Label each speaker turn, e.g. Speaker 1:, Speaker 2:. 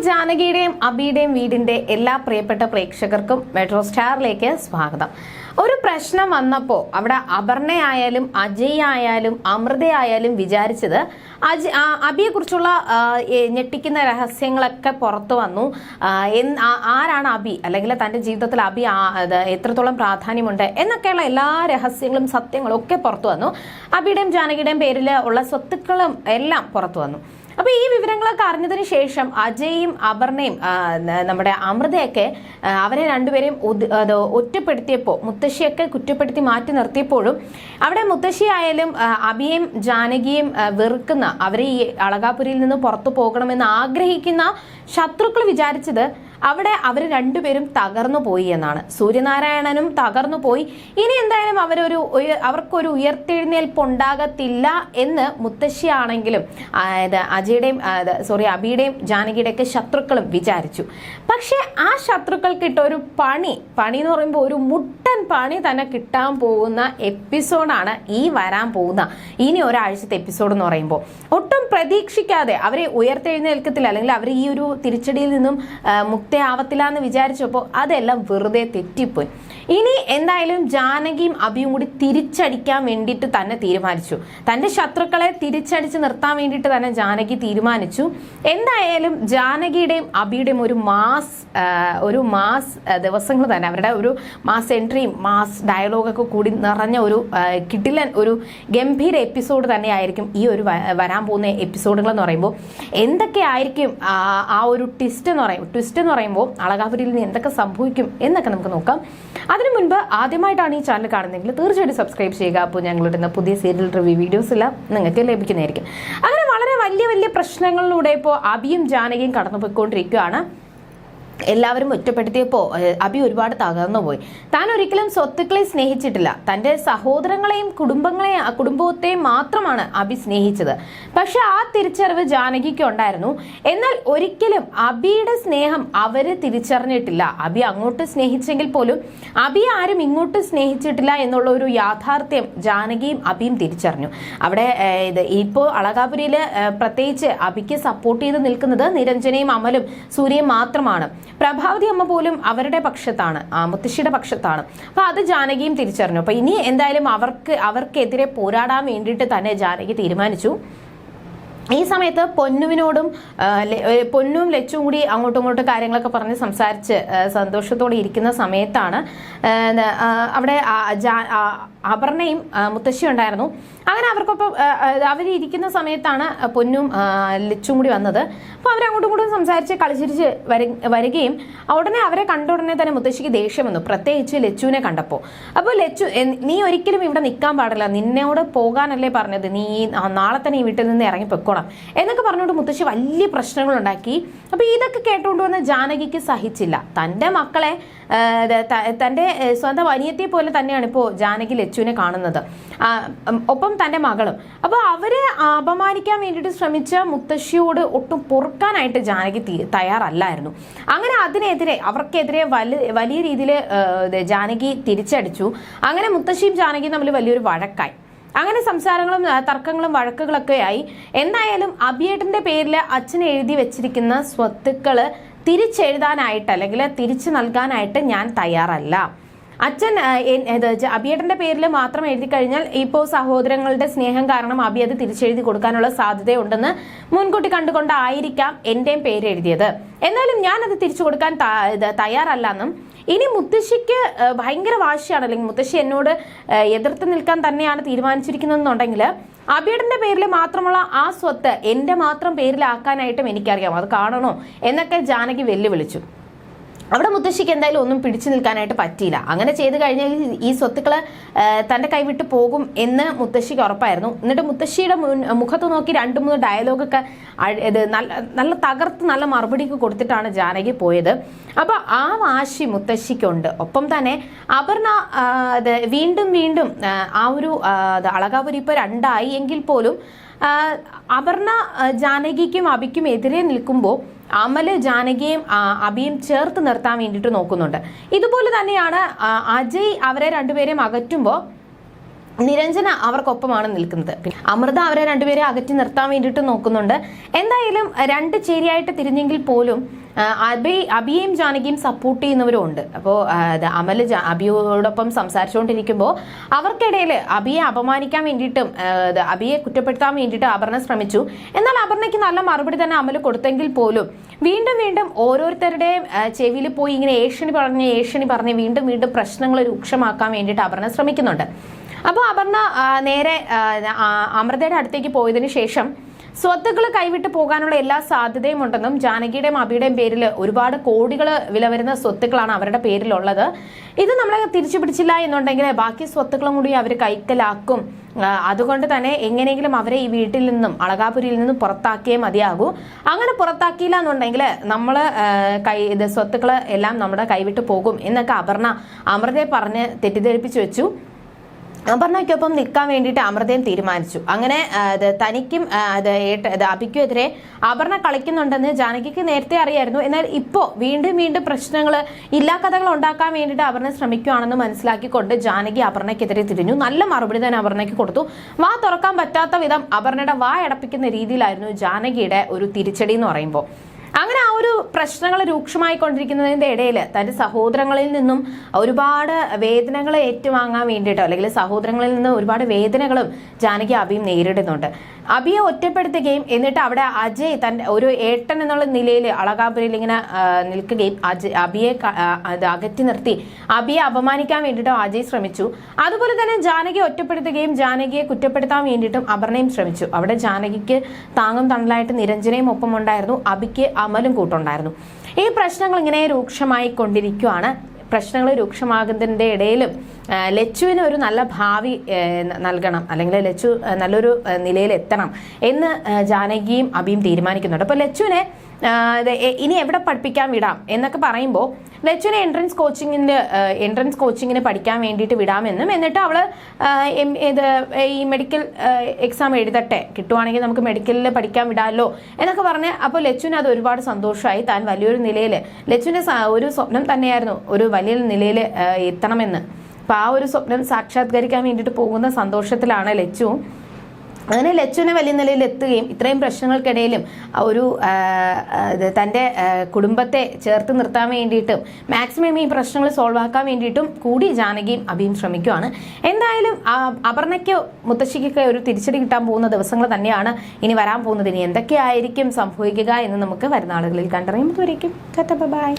Speaker 1: ജാനകിയുടെയും അബിയുടെയും വീടിന്റെ എല്ലാ പ്രിയപ്പെട്ട പ്രേക്ഷകർക്കും മെട്രോ സ്റ്റാറിലേക്ക് സ്വാഗതം. ഒരു പ്രശ്നം വന്നപ്പോൾ അവിടെ അപർണയായാലും അജയ് ആയാലും അമൃതയായാലും വിചാരിച്ചത് അജ് അബിയെ കുറിച്ചുള്ള ഞെട്ടിക്കുന്ന രഹസ്യങ്ങളൊക്കെ പുറത്തു വന്നു. ആരാണ് അബി? അല്ലെങ്കിൽ തന്റെ ജീവിതത്തിൽ അബി എത്രത്തോളം പ്രാധാന്യമുണ്ട്? എന്നൊക്കെയുള്ള എല്ലാ രഹസ്യങ്ങളും സത്യങ്ങളും ഒക്കെ പുറത്തു വന്നു. അബിയുടെയും ജാനകിയുടെയും പേരിൽ ഉള്ള സ്വത്തുക്കളും എല്ലാം പുറത്തു വന്നു. അപ്പൊ ഈ വിവരങ്ങളൊക്കെ അറിഞ്ഞതിന് ശേഷം അജയും അപർണയും നമ്മുടെ അമൃതയൊക്കെ അവരെ രണ്ടുപേരെയും ഒറ്റപ്പെടുത്തിയപ്പോ മുത്തശ്ശിയൊക്കെ കുറ്റപ്പെടുത്തി മാറ്റി നിർത്തിയപ്പോഴും അവിടെ മുത്തശ്ശിയായാലും അഭിയും ജാനകിയും വെറുക്കുന്ന അവരെ ഈ അളകാപുരിയിൽ നിന്ന് പുറത്തു പോകണമെന്ന് ആഗ്രഹിക്കുന്ന ശത്രുക്കൾ വിചാരിച്ചത് അവിടെ അവർ രണ്ടുപേരും തകർന്നു പോയി എന്നാണ്. സൂര്യനാരായണനും തകർന്നു പോയി. ഇനി എന്തായാലും അവരൊരു അവർക്കൊരു ഉയർത്തെഴുന്നേൽപ്പ് ഉണ്ടാകത്തില്ല എന്ന് മുത്തശ്ശിയാണെങ്കിലും അജയുടെയും സോറി അബിയുടെയും ജാനകിയുടെ ഒക്കെ ശത്രുക്കളും വിചാരിച്ചു. പക്ഷെ ആ ശത്രുക്കൾക്ക് ഇട്ട ഒരു പണി പണി എന്ന് പറയുമ്പോൾ ഒരു മുട്ടൻ പണി തന്നെ കിട്ടാൻ പോകുന്ന എപ്പിസോഡാണ് ഈ വരാൻ പോകുന്ന ഇനി ഒരാഴ്ചത്തെ എപ്പിസോഡ് എന്ന് പറയുമ്പോൾ ഒട്ടും പ്രതീക്ഷിക്കാതെ അവരെ ഉയർത്തെഴുന്നേൽക്കത്തില്ല. അല്ലെങ്കിൽ അവർ ഈ ഒരു തിരിച്ചടിയിൽ നിന്നും ആ, ആവത്തില്ല എന്ന് വിചാരിച്ചപ്പോൾ അതെല്ലാം വെറുതെ തെറ്റിപ്പോയി. ഇനി എന്തായാലും ജാനകിയും അഭിയും കൂടി തിരിച്ചടിക്കാൻ വേണ്ടിയിട്ട് തന്നെ തീരുമാനിച്ചു. തന്റെ ശത്രുക്കളെ തിരിച്ചടിച്ച് നിർത്താൻ വേണ്ടിയിട്ട് തന്നെ ജാനകി തീരുമാനിച്ചു. എന്തായാലും ജാനകിയുടെയും അഭിയുടെയും ഒരു മാസ് ഒരു മാസ് ദിവസങ്ങൾ തന്നെ അവരുടെ ഒരു മാസ് എൻട്രിയും മാസ് ഡയലോഗൊക്കെ കൂടി നിറഞ്ഞ ഒരു കിടിലൻ ഒരു ഗംഭീര എപ്പിസോഡ് തന്നെയായിരിക്കും ഈ ഒരു വരാൻ പോകുന്ന എപ്പിസോഡുകൾ എന്ന് പറയുമ്പോൾ. എന്തൊക്കെയായിരിക്കും ആ ഒരു ട്വിസ്റ്റ് എന്ന് പറയും? ട്വിസ്റ്റ് എന്ന് പറയുമ്പോൾ അളകാപുരിയിൽ നിന്ന് എന്തൊക്കെ സംഭവിക്കും എന്നൊക്കെ നമുക്ക് നോക്കാം. അതിനു മുൻപ് ആദ്യമായിട്ടാണ് ഈ ചാനൽ കാണുന്നതെങ്കിൽ തീർച്ചയായിട്ടും സബ്സ്ക്രൈബ് ചെയ്യുക. അപ്പോൾ ഞങ്ങളുടെ പുതിയ സീരിയൽ റിവ്യൂ വീഡിയോസ് എല്ലാം നിങ്ങൾക്ക് ലഭിക്കുന്നതായിരിക്കും. അങ്ങനെ വളരെ വലിയ വലിയ പ്രശ്നങ്ങളിലൂടെ ഇപ്പോൾ അബിയും ജാനകിയും കടന്നുപോയിക്കൊണ്ടിരിക്കുകയാണ്. എല്ലാവരും ഒറ്റപ്പെടുത്തിയപ്പോൾ ഏഹ്, അബി ഒരുപാട് തകർന്നു പോയി താൻ ഒരിക്കലും സ്വത്തുക്കളെ സ്നേഹിച്ചിട്ടില്ല. തന്റെ സഹോദരങ്ങളെയും കുടുംബങ്ങളെയും കുടുംബത്തെയും മാത്രമാണ് അബി സ്നേഹിച്ചത്. പക്ഷെ ആ തിരിച്ചറിവ് ജാനകിക്ക് ഉണ്ടായിരുന്നു. എന്നാൽ ഒരിക്കലും അബിയുടെ സ്നേഹം അവർ തിരിച്ചറിഞ്ഞിട്ടില്ല. അബി അങ്ങോട്ട് സ്നേഹിച്ചെങ്കിൽ പോലും അബി ആരും ഇങ്ങോട്ട് സ്നേഹിച്ചിട്ടില്ല എന്നുള്ള ഒരു യാഥാർത്ഥ്യം ജാനകിയും അബിയും തിരിച്ചറിഞ്ഞു. അവിടെ ഇത് ഇപ്പോൾ അളകാപുരിയിൽ പ്രത്യേകിച്ച് അബിക്ക് സപ്പോർട്ട് ചെയ്ത് നിൽക്കുന്നത് നിരഞ്ജനയും അമലും സൂര്യയും മാത്രമാണ്. പ്രഭാവതി അമ്മ പോലും അവരുടെ പക്ഷത്താണ് ആ മുത്തശ്ശിയുടെ പക്ഷത്താണ്. അപ്പൊ അത് ജാനകിയും തിരിച്ചറിഞ്ഞു. അപ്പൊ ഇനി എന്തായാലും അവർക്ക് അവർക്കെതിരെ പോരാടാൻ വേണ്ടിയിട്ട് തന്നെ ജാനകി തീരുമാനിച്ചു. ഈ സമയത്ത് പൊന്നുവിനോടും പൊന്നും ലച്ചും കൂടി അങ്ങോട്ടും ഇങ്ങോട്ടും കാര്യങ്ങളൊക്കെ പറഞ്ഞ് സംസാരിച്ച് സന്തോഷത്തോടെ ഇരിക്കുന്ന സമയത്താണ് അവിടെ അപർണയും മുത്തശ്ശിയും ഉണ്ടായിരുന്നു. അങ്ങനെ അവർക്കൊപ്പം അവർ ഇരിക്കുന്ന സമയത്താണ് പൊന്നും ലിച്ചും ലച്ചും കൂടി വന്നത്. അപ്പോൾ അവരങ്ങോട്ടും ഇങ്ങോട്ടും സംസാരിച്ച് കളിച്ചിരിച്ച് വരികയും ഉടനെ അവരെ കണ്ട ഉടനെ തന്നെ മുത്തശ്ശിക്ക് ദേഷ്യം വന്നു പ്രത്യേകിച്ച് ലച്ചുവിനെ കണ്ടപ്പോൾ അപ്പോൾ ലച്ചു നീ ഒരിക്കലും ഇവിടെ നിൽക്കാൻ പാടില്ല നിന്നോട് പോകാനല്ലേ പറഞ്ഞത് നീ നാളെ തന്നെ ഈ വീട്ടിൽ നിന്ന് ഇറങ്ങി പൊക്കോണം എന്നൊക്കെ പറഞ്ഞുകൊണ്ട് മുത്തശ്ശി വലിയ പ്രശ്നങ്ങൾ ഉണ്ടാക്കി. അപ്പോൾ ഇതൊക്കെ കേട്ടുകൊണ്ട് വന്ന ജാനകിക്ക് സഹിച്ചില്ല. തന്റെ മക്കളെ തന്റെ സ്വന്തം അനിയത്തെ പോലെ തന്നെയാണ് ഇപ്പോ ജാനകി ലച്ചുവിനെ കാണുന്നത്. ഒപ്പം തന്റെ മകളും. അപ്പോൾ അവരെ അപമാനിക്കാൻ വേണ്ടിയിട്ട് ശ്രമിച്ച മുത്തശ്ശിയോട് ഒട്ടും പൊറുക്കാനായിട്ട് ജാനകി തയ്യാറല്ലായിരുന്നു. അങ്ങനെ അതിനെതിരെ അവർക്കെതിരെ വലിയ രീതിയിൽ ജാനകി തിരിച്ചടിച്ചു. അങ്ങനെ മുത്തശ്ശിയും ജാനകിയും തമ്മിൽ വലിയൊരു വഴക്കായി. അങ്ങനെ സംസാരങ്ങളും തർക്കങ്ങളും വഴക്കുകളൊക്കെ ആയി. എന്തായാലും അഭിയേട്ടന്റെ പേരിൽ അച്ഛൻ എഴുതി വെച്ചിരിക്കുന്ന സ്വത്തുക്കൾ തിരിച്ചെഴുതാനായിട്ട് അല്ലെങ്കിൽ തിരിച്ചു നൽകാനായിട്ട് ഞാൻ തയ്യാറല്ല. അച്ഛൻ ഇത് അഭിയേട്ടന്റെ പേരിൽ മാത്രം എഴുതി കഴിഞ്ഞാൽ ഇപ്പോൾ സഹോദരങ്ങളുടെ സ്നേഹം കാരണം അബി അത് തിരിച്ചെഴുതി കൊടുക്കാനുള്ള സാധ്യതയുണ്ടെന്ന് മുൻകൂട്ടി കണ്ടുകൊണ്ടായിരിക്കാം എന്റെയും പേര് എഴുതിയത്. എന്നാലും ഞാൻ അത് തിരിച്ചു കൊടുക്കാൻ തയ്യാറല്ലെന്നും ഇനി മുത്തശ്ശിക്ക് ഭയങ്കര വാശിയാണ് അല്ലെങ്കിൽ മുത്തശ്ശി എന്നോട് എതിർത്ത് നിൽക്കാൻ തന്നെയാണ് തീരുമാനിച്ചിരിക്കുന്നതെന്നുണ്ടെങ്കിൽ അബിയേട്ടന്റെ പേരിൽ മാത്രമുള്ള ആ സ്വത്ത് എന്റെ മാത്രം പേരിലാക്കാനായിട്ടും എനിക്കറിയാം. അത് കാണണോ? എന്നൊക്കെ ജാനകി വെല്ലുവിളിച്ചു. അവിടെ മുത്തശ്ശിക്ക് എന്തായാലും ഒന്നും പിടിച്ചു നിൽക്കാനായിട്ട് പറ്റിയില്ല. അങ്ങനെ ചെയ്തു കഴിഞ്ഞാൽ ഈ- സ്വത്തുക്കൾ തന്റെ കൈവിട്ട് പോകും എന്ന് മുത്തശ്ശിക്ക് ഉറപ്പായിരുന്നു. എന്നിട്ട് മുത്തശ്ശിയുടെ മുഖത്ത് നോക്കി രണ്ട് മൂന്ന് ഡയലോഗൊക്കെ ഇത് നല്ല നല്ല തകർത്ത് നല്ല മറുപടിയൊക്കെ കൊടുത്തിട്ടാണ് ജാനകി പോയത്. അപ്പോൾ ആ വാശി മുത്തശ്ശിക്കുണ്ട്. ഒപ്പം തന്നെ അപർണ ഇത് വീണ്ടും വീണ്ടും ആ, ഒരു അളകാപുരി ഇപ്പൊ രണ്ടായി എങ്കിൽ പോലും അപർണ ജാനകിക്കും അബിക്കും എതിരെ നിൽക്കുമ്പോൾ അമൽ ജാനകിയും അബിയും ചേർത്ത് നിർത്താൻ വേണ്ടിയിട്ട് നോക്കുന്നുണ്ട്. ഇതുപോലെ തന്നെയാണ് അജയ് അവരെ രണ്ടുപേരെയും അകറ്റുമ്പോൾ നിരഞ്ജന അവർക്കൊപ്പമാണ് നിൽക്കുന്നത്. പിന്നെ അമൃത അവരെ രണ്ടുപേരെ അകറ്റി നിർത്താൻ വേണ്ടിയിട്ട് നോക്കുന്നുണ്ട്. എന്തായാലും രണ്ട് ചേരിയായിട്ട് തിരിഞ്ഞെങ്കിൽ പോലും അബി അബിയെയും ജാനകിയും സപ്പോർട്ട് ചെയ്യുന്നവരും ഉണ്ട്. അപ്പോൾ അമൽ ജാ- അബിയോടൊപ്പം സംസാരിച്ചുകൊണ്ടിരിക്കുമ്പോൾ അവർക്കിടയിൽ അബിയെ അപമാനിക്കാൻ വേണ്ടിയിട്ടും അബിയെ കുറ്റപ്പെടുത്താൻ വേണ്ടിയിട്ട് അപർണ ശ്രമിച്ചു. എന്നാൽ അപർണയ്ക്ക് നല്ല മറുപടി തന്നെ അമൽ കൊടുത്തെങ്കിൽ പോലും വീണ്ടും വീണ്ടും ഓരോരുത്തരുടെയും ചെവിയിൽ പോയി ഇങ്ങനെ ഏഷ്യണി പറഞ്ഞ് ഏഷ്യണി പറഞ്ഞ് വീണ്ടും വീണ്ടും പ്രശ്നങ്ങൾ രൂക്ഷമാക്കാൻ വേണ്ടിയിട്ട് അപർണ ശ്രമിക്കുന്നുണ്ട്. അപ്പോൾ അപർണ നേരെ അമൃതയുടെ അടുത്തേക്ക് പോയതിനു ശേഷം സ്വത്തുക്കൾ കൈവിട്ട് പോകാനുള്ള എല്ലാ സാധ്യതയും ഉണ്ടെന്നും ജാനകിയുടെയും അബിയുടെയും പേരിൽ ഒരുപാട് കോടികൾ വില വരുന്ന സ്വത്തുക്കളാണ് അവരുടെ പേരിലുള്ളത്. ഇത് നമ്മളെ തിരിച്ചു പിടിച്ചില്ല എന്നുണ്ടെങ്കിൽ ബാക്കി സ്വത്തുക്കളും കൂടി അവർ കൈക്കലാക്കും. അതുകൊണ്ട് തന്നെ എങ്ങനെയെങ്കിലും അവരെ ഈ വീട്ടിൽ നിന്നും അളകാപുരിയിൽ നിന്നും പുറത്താക്കിയേ മതിയാകൂ. അങ്ങനെ പുറത്താക്കിയില്ല എന്നുണ്ടെങ്കിൽ നമ്മൾ കൈ ഇത് സ്വത്തുക്കൾ എല്ലാം നമ്മുടെ കൈവിട്ട് പോകും എന്നൊക്കെ അപർണ അമൃതയെ പറഞ്ഞ് തെറ്റിദ്ധരിപ്പിച്ചു വെച്ചു. അപർണയ്ക്കൊപ്പം നിൽക്കാൻ വേണ്ടിയിട്ട് അമൃതയും തീരുമാനിച്ചു. അങ്ങനെ തനിക്കും ആ, ഇത് ഏട്ട ഇത് അഭിക്കും എതിരെ അപർണ കളിക്കുന്നുണ്ടെന്ന് ജാനകിക്ക് നേരത്തെ അറിയായിരുന്നു. എന്നാൽ ഇപ്പോൾ വീണ്ടും വീണ്ടും പ്രശ്നങ്ങൾ ഇല്ലാ കഥകൾ ഉണ്ടാക്കാൻ വേണ്ടിയിട്ട് അപർണ ശ്രമിക്കുകയാണെന്ന് മനസ്സിലാക്കിക്കൊണ്ട് ജാനകി അപർണയ്ക്കെതിരെ തിരിഞ്ഞു. നല്ല മറുപടി തന്നെ അപർണയ്ക്ക് കൊടുത്തു. വാ തുറക്കാൻ പറ്റാത്ത വിധം അപർണയുടെ വാ അടപ്പിക്കുന്ന രീതിയിലായിരുന്നു ജാനകിയുടെ ഒരു തിരിച്ചടി എന്ന് പറയുമ്പോൾ അങ്ങനെ ആ ഒരു പ്രശ്നങ്ങൾ രൂക്ഷമായി കൊണ്ടിരിക്കുന്നതിന്റെ ഇടയിൽ തന്റെ സഹോദരങ്ങളിൽ നിന്നും ഒരുപാട് വേദനകൾ ഏറ്റുവാങ്ങാൻ വേണ്ടിയിട്ടോ അല്ലെങ്കിൽ സഹോദരങ്ങളിൽ നിന്ന് ഒരുപാട് വേദനകളും ജാനകി അഭിയും നേരിടുന്നുണ്ട്. അഭിയെ ഒറ്റപ്പെടുത്തുകയും എന്നിട്ട് അവിടെ അജയ് തന്റെ ഒരു ഏട്ടൻ എന്നുള്ള നിലയിൽ അളകാപുരയിൽ ഇങ്ങനെ നിൽക്കുകയും അജയ് അത് അകറ്റി നിർത്തി. അഭിയെ അപമാനിക്കാൻ വേണ്ടിയിട്ടും അജയ് ശ്രമിച്ചു. അതുപോലെ തന്നെ ജാനകിയെ ഒറ്റപ്പെടുത്തുകയും ജാനകിയെ കുറ്റപ്പെടുത്താൻ വേണ്ടിയിട്ടും അപർണയും ശ്രമിച്ചു. അവിടെ ജാനകിക്ക് താങ്ങും തണലായിട്ട് നിരഞ്ജനയും ഒപ്പം ഉണ്ടായിരുന്നു അഭിക്ക് അമലും കൂട്ടുണ്ടായിരുന്നു. ഈ പ്രശ്നങ്ങൾ ഇങ്ങനെ രൂക്ഷമായി കൊണ്ടിരിക്കുകയാണ് പ്രശ്നങ്ങൾ രൂക്ഷമാകുന്നതിന്റെ ഇടയിലും ലച്ചുവിന് ഒരു നല്ല ഭാവി നൽകണം. അല്ലെങ്കിൽ ലച്ചു നല്ലൊരു നിലയിൽ എത്തണം എന്ന് ജാനകിയും അബിയും തീരുമാനിക്കുന്നുണ്ട്. അപ്പോൾ ലച്ചുവിനെ ഇനി എവിടെ പഠിപ്പിക്കാൻ വിടാം എന്നൊക്കെ പറയുമ്പോൾ ലച്ചുവിനെ എൻട്രൻസ് കോച്ചിങ്ങിന് എൻട്രൻസ് കോച്ചിങ്ങിന് പഠിക്കാൻ വേണ്ടിയിട്ട് വിടാമെന്നും എന്നിട്ട് അവൾ ഇത് ഈ മെഡിക്കൽ എക്സാം എഴുതട്ടെ കിട്ടുവാണെങ്കിൽ നമുക്ക് മെഡിക്കലിൽ പഠിക്കാൻ വിടാമല്ലോ എന്നൊക്കെ പറഞ്ഞ് അപ്പോൾ ലച്ചുവിന് അത് ഒരുപാട് സന്തോഷമായി. താൻ വലിയൊരു നിലയിൽ ലച്ചുവിന്റെ ഒരു സ്വപ്നം തന്നെയായിരുന്നു ഒരു വലിയ നിലയിൽ എത്തണമെന്ന്. അപ്പോൾ ആ ഒരു സ്വപ്നം സാക്ഷാത്കരിക്കാൻ വേണ്ടിയിട്ട് പോകുന്ന സന്തോഷത്തിലാണ് ലച്ചുവും അങ്ങനെ ലച്ചുവിനെ വലിയ നിലയിൽ എത്തുകയും ഇത്രയും പ്രശ്നങ്ങൾക്കിടയിലും ഒരു തന്റെ കുടുംബത്തെ ചേർത്ത് നിർത്താൻ വേണ്ടിയിട്ടും മാക്സിമം ഈ പ്രശ്നങ്ങൾ സോൾവ് ആക്കാൻ വേണ്ടിയിട്ടും കൂടി ജാനകിയും അഭിയും ശ്രമിക്കുകയാണ് എന്തായാലും അപർണയ്ക്ക് മുത്തശ്ശിക്കൊക്കെ ഒരു തിരിച്ചടി കിട്ടാൻ പോകുന്ന ദിവസങ്ങൾ തന്നെയാണ് ഇനി വരാൻ പോകുന്നത്. ഇനി എന്തൊക്കെയായിരിക്കും സംഭവിക്കുക എന്ന് നമുക്ക് വരുന്ന ആളുകളിൽ കണ്ടറിയുമ്പോൾ ബൈ.